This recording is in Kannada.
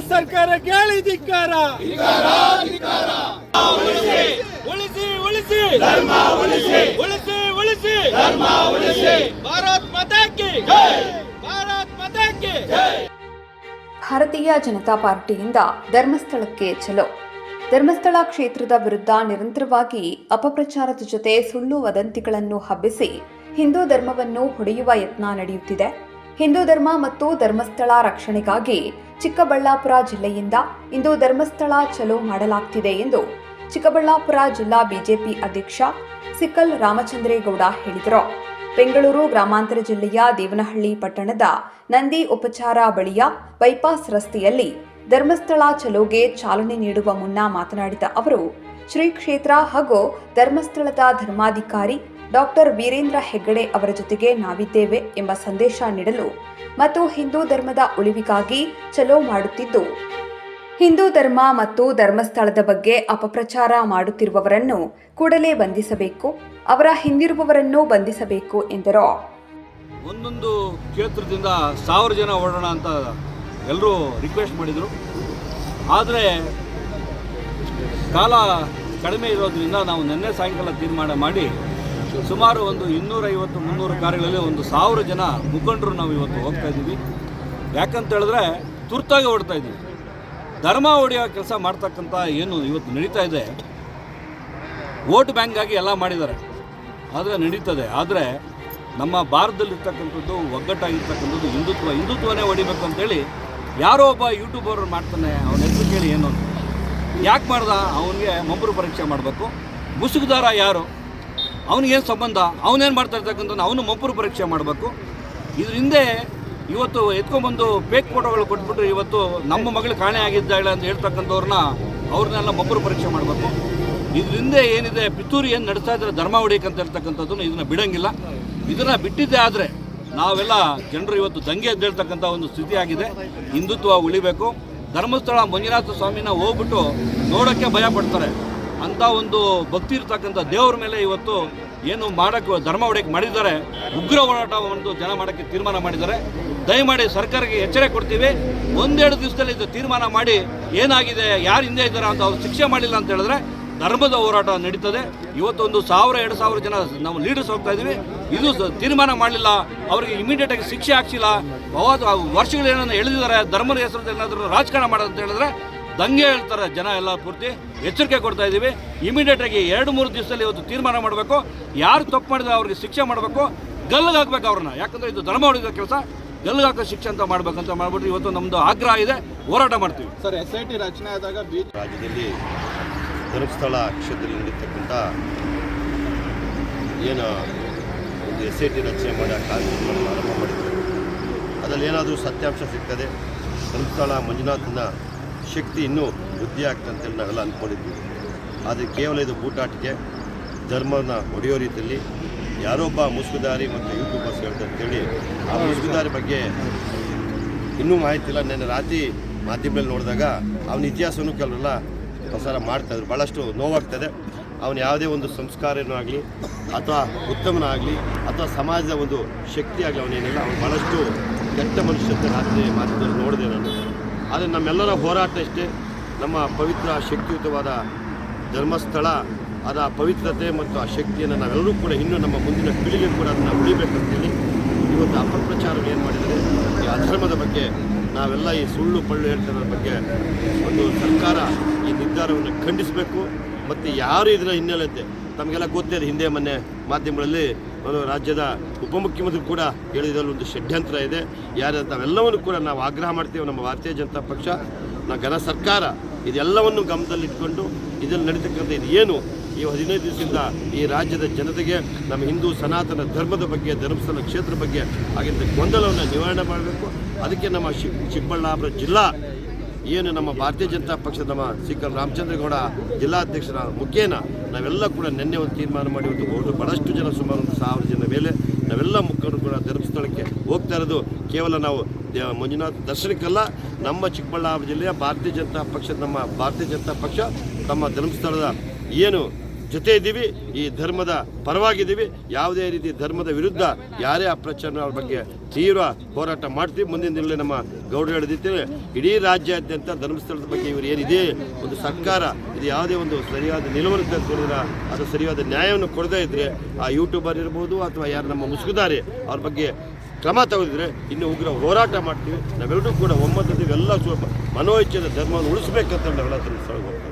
ಸರ್ಕಾರ ಕೇಳಿ ಧಿಕ್ಕಾರ. ಭಾರತೀಯ ಜನತಾ ಪಾರ್ಟಿಯಿಂದ ಧರ್ಮಸ್ಥಳಕ್ಕೆ ಚಲೋ. ಧರ್ಮಸ್ಥಳ ಕ್ಷೇತ್ರದ ವಿರುದ್ಧ ನಿರಂತರವಾಗಿ ಅಪಪ್ರಚಾರದ ಜೊತೆ ಸುಳ್ಳು ವದಂತಿಗಳನ್ನು ಹಬ್ಬಿಸಿ ಹಿಂದೂ ಧರ್ಮವನ್ನು ಹೊಡೆಯುವ ಯತ್ನ ನಡೆಯುತ್ತಿದೆ. ಹಿಂದೂ ಧರ್ಮ ಮತ್ತು ಧರ್ಮಸ್ಥಳ ರಕ್ಷಣೆಗಾಗಿ ಚಿಕ್ಕಬಳ್ಳಾಪುರ ಜಿಲ್ಲೆಯಿಂದ ಇಂದು ಧರ್ಮಸ್ಥಳ ಚಲೋ ಮಾಡಲಾಗ್ತಿದೆ ಎಂದು ಚಿಕ್ಕಬಳ್ಳಾಪುರ ಜಿಲ್ಲಾ ಬಿಜೆಪಿ ಅಧ್ಯಕ್ಷ ಸಿಕ್ಕಲ್ ರಾಮಚಂದ್ರೇಗೌಡ ಹೇಳಿದರು. ಬೆಂಗಳೂರು ಗ್ರಾಮಾಂತರ ಜಿಲ್ಲೆಯ ದೇವನಹಳ್ಳಿ ಪಟ್ಟಣದ ನಂದಿ ಉಪಚಾರ ಬಳಿಯ ಬೈಪಾಸ್ ರಸ್ತೆಯಲ್ಲಿ ಧರ್ಮಸ್ಥಳ ಚಲೋಗೆ ಚಾಲನೆ ನೀಡುವ ಮುನ್ನ ಮಾತನಾಡಿದ ಅವರು ಶ್ರೀ ಕ್ಷೇತ್ರ ಹಾಗೂ ಧರ್ಮಸ್ಥಳದ ಧರ್ಮಾಧಿಕಾರಿ ಡಾಕ್ಟರ್ ವೀರೇಂದ್ರ ಹೆಗ್ಗಡೆ ಅವರ ಜೊತೆಗೆ ನಾವಿದ್ದೇವೆ ಎಂಬ ಸಂದೇಶ ನೀಡಲು ಮತ್ತು ಹಿಂದೂ ಧರ್ಮದ ಉಳಿವಿಗಾಗಿ ಚಲೋ ಮಾಡುತ್ತಿದ್ದು, ಹಿಂದೂ ಧರ್ಮ ಮತ್ತು ಧರ್ಮಸ್ಥಳದ ಬಗ್ಗೆ ಅಪಪ್ರಚಾರ ಮಾಡುತ್ತಿರುವವರನ್ನು ಕೂಡಲೇ ಬಂಧಿಸಬೇಕು, ಅವರ ಹಿಂದಿರುವವರನ್ನು ಬಂಧಿಸಬೇಕು ಎಂದರು. ಒಂದೊಂದು ಕ್ಷೇತ್ರದಿಂದ ಸಾವಿರ ಜನ ಓಡೋಣ ಅಂತ ಎಲ್ಲರೂ ರಿಕ್ವೆಸ್ಟ್ ಮಾಡಿದರು. ಆದರೆ ಕಾಲ ಕಡಿಮೆ ಇರೋದ್ರಿಂದ ನಾವು ನಿನ್ನೆ ಸಾಯಂಕಾಲ ತೀರ್ಮಾನ ಮಾಡಿ ಸುಮಾರು ಒಂದು ಇನ್ನೂರೈವತ್ತು, ಮುನ್ನೂರು ಕಾರ್ಯಗಳಲ್ಲಿ ಒಂದು ಸಾವಿರ ಜನ ಮುಖಂಡರು ನಾವು ಇವತ್ತು ಹೋಗ್ತಾ ಇದ್ದೀವಿ. ಯಾಕಂತ ಹೇಳಿದ್ರೆ ತುರ್ತಾಗಿ ಓಡ್ತಾ ಇದ್ದೀವಿ. ಧರ್ಮ ಹೊಡೆಯೋ ಕೆಲಸ ಮಾಡ್ತಕ್ಕಂಥ ಏನು ಇವತ್ತು ನಡೀತಾ ಇದೆ, ವೋಟ್ ಬ್ಯಾಂಕಾಗಿ ಎಲ್ಲ ಮಾಡಿದ್ದಾರೆ. ಆದರೆ ನಡೀತದೆ. ಆದರೆ ನಮ್ಮ ಭಾರತದಲ್ಲಿರ್ತಕ್ಕಂಥದ್ದು, ಒಗ್ಗಟ್ಟಾಗಿರ್ತಕ್ಕಂಥದ್ದು ಹಿಂದುತ್ವ, ಹಿಂದುತ್ವನೇ ಹೊಡಿಬೇಕು ಅಂತೇಳಿ ಯಾರೋ ಒಬ್ಬ ಯೂಟ್ಯೂಬರ್ ಮಾಡ್ತಾನೆ, ಅವನ ಹೆಸರು ಕೇಳಿ ಏನು ಯಾಕೆ ಮಾಡ್ದ? ಅವನಿಗೆ ಮಂಬರು ಪರೀಕ್ಷೆ ಮಾಡಬೇಕು. ಮುಸುಗುದಾರ ಯಾರು? ಅವನಿಗೇನು ಸಂಬಂಧ? ಅವನೇನು ಮಾಡ್ತಾ ಇರ್ತಕ್ಕಂಥ ಅವನು ಮಂಪುರು ಪರೀಕ್ಷೆ ಮಾಡಬೇಕು. ಇದ್ರ ಹಿಂದೆ ಇವತ್ತು ಎತ್ಕೊಂಡ್ಬಂದು ಫೇಕ್ ಫೋಟೋಗಳು ಕೊಟ್ಬಿಟ್ಟು ಇವತ್ತು ನಮ್ಮ ಮಗಳು ಕಾಣೆ ಆಗಿದ್ದಾಳೆ ಅಂತ ಹೇಳ್ತಕ್ಕಂಥವ್ರನ್ನ ಅವ್ರನ್ನೆಲ್ಲ ಮಂಪುರು ಪರೀಕ್ಷೆ ಮಾಡಬೇಕು. ಇದ್ರ ಹಿಂದೆ ಏನಿದೆ? ಪಿತೂರಿ ಏನು ನಡೆಸ್ತಾ ಇದ್ದಾರೆ ಧರ್ಮ ಅಂತ ಹೇಳ್ತಕ್ಕಂಥದ್ದನ್ನು ಇದನ್ನು ಬಿಡೋಂಗಿಲ್ಲ. ಇದನ್ನು ಬಿಟ್ಟಿದ್ದೆ ಆದರೆ ನಾವೆಲ್ಲ ಜನರು ಇವತ್ತು ದಂಗೆ ಎದ್ದೇಳ್ತಕ್ಕಂಥ ಒಂದು ಸ್ಥಿತಿ ಆಗಿದೆ. ಹಿಂದುತ್ವ ಉಳಿಬೇಕು. ಧರ್ಮಸ್ಥಳ ಮಂಜುನಾಥ ಸ್ವಾಮಿನ ಹೋಗ್ಬಿಟ್ಟು ನೋಡೋಕ್ಕೆ ಭಯ ಪಡ್ತಾರೆ. ಅಂಥ ಒಂದು ಭಕ್ತಿ ಇರ್ತಕ್ಕಂಥ ದೇವರ ಮೇಲೆ ಇವತ್ತು ಏನು ಮಾಡೋಕ್ಕೆ ಧರ್ಮ ಹೊಡೆಯಕ್ಕೆ ಮಾಡಿದ್ದಾರೆ. ಉಗ್ರ ಹೋರಾಟ ಒಂದು ಜನ ಮಾಡೋಕ್ಕೆ ತೀರ್ಮಾನ ಮಾಡಿದ್ದಾರೆ. ದಯಮಾಡಿ ಸರ್ಕಾರಕ್ಕೆ ಎಚ್ಚರಿಕೆ ಕೊಡ್ತೀವಿ. ಒಂದೆರಡು ದಿವಸದಲ್ಲಿ ಇದು ತೀರ್ಮಾನ ಮಾಡಿ ಏನಾಗಿದೆ, ಯಾರು ಹಿಂದೆ ಇದ್ದಾರೆ ಅಂತ ಅವ್ರು ಶಿಕ್ಷೆ ಮಾಡಿಲ್ಲ ಅಂತ ಹೇಳಿದ್ರೆ ಧರ್ಮದ ಹೋರಾಟ ನಡೀತದೆ. ಇವತ್ತೊಂದು ಸಾವಿರ, ಎರಡು ಸಾವಿರ ಜನ ನಾವು ಲೀಡರ್ಸ್ ಹೋಗ್ತಾ ಇದ್ದೀವಿ ಇದು ತೀರ್ಮಾನ ಮಾಡಲಿಲ್ಲ. ಅವರಿಗೆ ಇಮಿಡಿಯೇಟ್ ಆಗಿ ಶಿಕ್ಷೆ ಹಾಕ್ಸಿಲ್ಲ. ವರ್ಷಗಳು ಏನನ್ನ ಎಳೆದಿದ್ದಾರೆ, ಧರ್ಮದ ಹೆಸರು ಏನಾದರೂ ರಾಜಕಾರಣ ಮಾಡೋದು ಅಂತ ಹೇಳಿದ್ರೆ ದಂಗೆ ಹೇಳ್ತಾರೆ ಜನ ಎಲ್ಲ ಪೂರ್ತಿ. ಎಚ್ಚರಿಕೆ ಕೊಡ್ತಾ ಇದ್ದೀವಿ. ಇಮಿಡಿಯೇಟ್ ಆಗಿ ಎರಡು ಮೂರು ದಿವಸದಲ್ಲಿ ಇವತ್ತು ತೀರ್ಮಾನ ಮಾಡಬೇಕು. ಯಾರು ತಪ್ಪು ಮಾಡಿದ್ರೆ ಅವ್ರಿಗೆ ಶಿಕ್ಷೆ ಮಾಡಬೇಕು. ಗಲ್ಲಿಗೆ ಹಾಕ್ಬೇಕು ಅವ್ರನ್ನ. ಯಾಕಂದ್ರೆ ಇದು ಧರ್ಮ ಹೊಡೆದ ಕೆಲಸ. ಗಲ್ಲಿಗೆ ಹಾಕೋ ಶಿಕ್ಷೆ ಅಂತ ಮಾಡ್ಬೇಕಂತ ಮಾಡ್ಬಿಟ್ಟು ಇವತ್ತು ನಮ್ಮದು ಆಗ್ರಹ ಇದೆ. ಹೋರಾಟ ಮಾಡ್ತೀವಿ. ಸರ್ ಎಸ್ ಐ ಟಿ ರಚನೆ ಆದಾಗ ಬಿ ರಾಜ್ಯದಲ್ಲಿ ಧರ್ಮಸ್ಥಳ ಕ್ಷೇತ್ರದಲ್ಲಿ ನಡೀತಕ್ಕಂಥ ಏನು ಒಂದು ಎಸ್ ಐ ಟಿ ರಚನೆ ಮಾಡಿ ಆ ಕಾರ್ಯಕ್ರಮವನ್ನು ಆರಂಭ ಮಾಡಿದ್ರು. ಅದರಲ್ಲಿ ಏನಾದರೂ ಸತ್ಯಾಂಶ ಸಿಗ್ತದೆ. ಧರ್ಮಸ್ಥಳ ಮಂಜುನಾಥನ ಶಕ್ತಿ ಇನ್ನೂ ವೃದ್ಧಿ ಆಗ್ತಂತೇಳಿ ನಾವೆಲ್ಲ ಅಂದ್ಕೊಂಡಿದ್ವಿ ಆದರೆ ಕೇವಲ ಇದು ಬೂಟಾಟಿಕೆ, ಧರ್ಮನ ಹೊಡೆಯೋ ರೀತಿಯಲ್ಲಿ ಯಾರೊಬ್ಬ ಮುಸುಗುದಾರಿ ಮತ್ತು ಯೂಟ್ಯೂಬರ್ಸ್ ಹೇಳ್ತಾರೆ ಅಂತೇಳಿ ಆ ಮುಸುಗುದಾರಿ ಬಗ್ಗೆ ಇನ್ನೂ ಮಾಹಿತಿ ಇಲ್ಲ. ನೆನ್ನೆ ರಾತ್ರಿ ಮಾಧ್ಯಮದಲ್ಲಿ ನೋಡಿದಾಗ ಅವನ ಇತಿಹಾಸವನ್ನು ಕೆಲವೆಲ್ಲ ಪ್ರಸಾರ ಮಾಡ್ತಾಯಿದ್ರು ಭಾಳಷ್ಟು ನೋವಾಗ್ತದೆ ಅವನು ಯಾವುದೇ ಒಂದು ಸಂಸ್ಕಾರನೂ ಆಗಲಿ ಅಥವಾ ಉತ್ತಮನಾಗಲಿ ಅಥವಾ ಸಮಾಜದ ಒಂದು ಶಕ್ತಿ ಆಗಲಿ ಅವನೇನಿಲ್ಲ. ಅವನು ಭಾಳಷ್ಟು ಕೆಟ್ಟ ಮನುಷ್ಯ ರಾತ್ರಿ ಮಾಧ್ಯಮದಲ್ಲಿ ನೋಡಿದೆ ನಾನು. ಆದರೆ ನಮ್ಮೆಲ್ಲರ ಹೋರಾಟ ಇಷ್ಟೇ ನಮ್ಮ ಪವಿತ್ರ ಶಕ್ತಿಯುತವಾದ ಧರ್ಮಸ್ಥಳ, ಅದ ಪವಿತ್ರತೆ ಮತ್ತು ಆ ಶಕ್ತಿಯನ್ನು ನಾವೆಲ್ಲರೂ ಕೂಡ ಇನ್ನೂ ನಮ್ಮ ಮುಂದಿನ ಪೀಳಿಗೆ ಕೂಡ ಅದನ್ನು ಉಳಿಬೇಕಂತೇಳಿ ಇವತ್ತು ಅಪಪ್ರಚಾರ ಏನು ಮಾಡಿದರೆ ಈ ಅಧರ್ಮದ ಬಗ್ಗೆ ನಾವೆಲ್ಲ ಈ ಸುಳ್ಳು ಪಳ್ಳು ಹೇಳ್ತಿರೋದ್ರ ಬಗ್ಗೆ ಒಂದು ಸರ್ಕಾರ ಈ ನಿರ್ಧಾರವನ್ನು ಖಂಡಿಸಬೇಕು. ಮತ್ತು ಯಾರು ಇದರ ಹಿನ್ನೆಲೆ ತಮಗೆಲ್ಲ ಗೊತ್ತೇ ಇದೆ ಹಿಂದೆ ಮೊನ್ನೆ ಮಾಧ್ಯಮಗಳಲ್ಲಿ ರಾಜ್ಯದ ಉಪಮುಖ್ಯಮಂತ್ರಿ ಕೂಡ ಹೇಳಿದ್ರಲ್ಲಿ ಒಂದು ಷಡ್ಯಂತ್ರ ಇದೆ. ಯಾರು ತಾವೆಲ್ಲವನ್ನು ಕೂಡ ನಾವು ಆಗ್ರಹ ಮಾಡ್ತೀವಿ, ನಮ್ಮ ಭಾರತೀಯ ಜನತಾ ಪಕ್ಷ, ನಮ್ಮ ಘನ ಸರ್ಕಾರ, ಇದೆಲ್ಲವನ್ನು ಗಮನದಲ್ಲಿಟ್ಕೊಂಡು ಇದನ್ನು ನಡೀತಕ್ಕಂಥ ಇದು ಏನು? ಈ ಹದಿನೈದು ದಿವಸದಿಂದ ಈ ರಾಜ್ಯದ ಜನತೆಗೆ, ನಮ್ಮ ಹಿಂದೂ ಸನಾತನ ಧರ್ಮದ ಬಗ್ಗೆ, ಧರ್ಮಸ್ಥಳ ಕ್ಷೇತ್ರ ಬಗ್ಗೆ ಆಗಿದ್ದ ಗೊಂದಲವನ್ನು ನಿವಾರಣೆ ಮಾಡಬೇಕು. ಅದಕ್ಕೆ ನಮ್ಮ ಚಿಕ್ಕಬಳ್ಳಾಪುರ ಜಿಲ್ಲಾ ಏನು ನಮ್ಮ ಭಾರತೀಯ ಜನತಾ ಪಕ್ಷದ ನಮ್ಮ ಸಿಕ್ಕಲ್ ರಾಮಚಂದ್ರಗೌಡ ಜಿಲ್ಲಾಧ್ಯಕ್ಷರ ಮುಖೇನ, ನಾವೆಲ್ಲ ಕೂಡ ನಿನ್ನೆ ಒಂದು ತೀರ್ಮಾನ ಮಾಡಿ ಒಂದು ಹೋದ್ರು ಬಹಳಷ್ಟು ಜನ ಸುಮಾರು ಒಂದು ಸಾವಿರ ಜನ ಮೇಲೆ ನಾವೆಲ್ಲ ಮುಖಂಡರು ಕೂಡ ಧರ್ಮಸ್ಥಳಕ್ಕೆ ಹೋಗ್ತಾ ಇರೋದು ಕೇವಲ ನಾವು ಮಂಜುನಾಥ ದರ್ಶನಕ್ಕಲ್ಲ, ನಮ್ಮ ಚಿಕ್ಕಬಳ್ಳಾಪುರ ಜಿಲ್ಲೆಯ ಭಾರತೀಯ ಜನತಾ ಪಕ್ಷದ ನಮ್ಮ ಭಾರತೀಯ ಜನತಾ ಪಕ್ಷ ತಮ್ಮ ಧರ್ಮಸ್ಥಳದ ಏನು ಜೊತೆ ಇದ್ದೀವಿ ಈ ಧರ್ಮದ ಪರವಾಗಿದ್ದೀವಿ, ಯಾವುದೇ ರೀತಿ ಧರ್ಮದ ವಿರುದ್ಧ ಯಾರೇ ಅಪ್ರಚಾರ ಬಗ್ಗೆ ತೀವ್ರ ಹೋರಾಟ ಮಾಡ್ತೀವಿ. ಮುಂದಿನ ದಿನಗಳಲ್ಲಿ ನಮ್ಮ ಗೌಡರು ಹೇಳಿದ್ದೇವೆ ಇಡೀ ರಾಜ್ಯಾದ್ಯಂತ ಧರ್ಮಸ್ಥಳದ ಬಗ್ಗೆ ಇವರು ಏನಿದೆ, ಒಂದು ಸರ್ಕಾರ ಇದು ಯಾವುದೇ ಒಂದು ಸರಿಯಾದ ನಿಲುವನ್ನು ತೆಗೆದುಕೊಂಡಿಲ್ಲ, ಅದು ಸರಿಯಾದ ನ್ಯಾಯವನ್ನು ಕೊಡದೇ ಇದ್ದರೆ ಆ ಯೂಟ್ಯೂಬರ್ ಇರ್ಬೋದು ಅಥವಾ ಯಾರು ನಮ್ಮ ಮುಸುಗುದಾರೆ ಅವ್ರ ಬಗ್ಗೆ ಕ್ರಮ ತೆಗೆದಿದ್ರೆ ಇನ್ನು ಉಗ್ರ ಹೋರಾಟ ಮಾಡ್ತೀವಿ. ನಾವೆಲ್ಲರೂ ಕೂಡ ಒಮ್ಮತದ ಎಲ್ಲ ಮನೋಇಚ್ಛೆದ ಧರ್ಮವನ್ನು ಉಳಿಸ್ಬೇಕಂತ ನಾವೆಲ್ಲ ತಿಳಿಸ್ತಾ ಹೋಗ್ತೀವಿ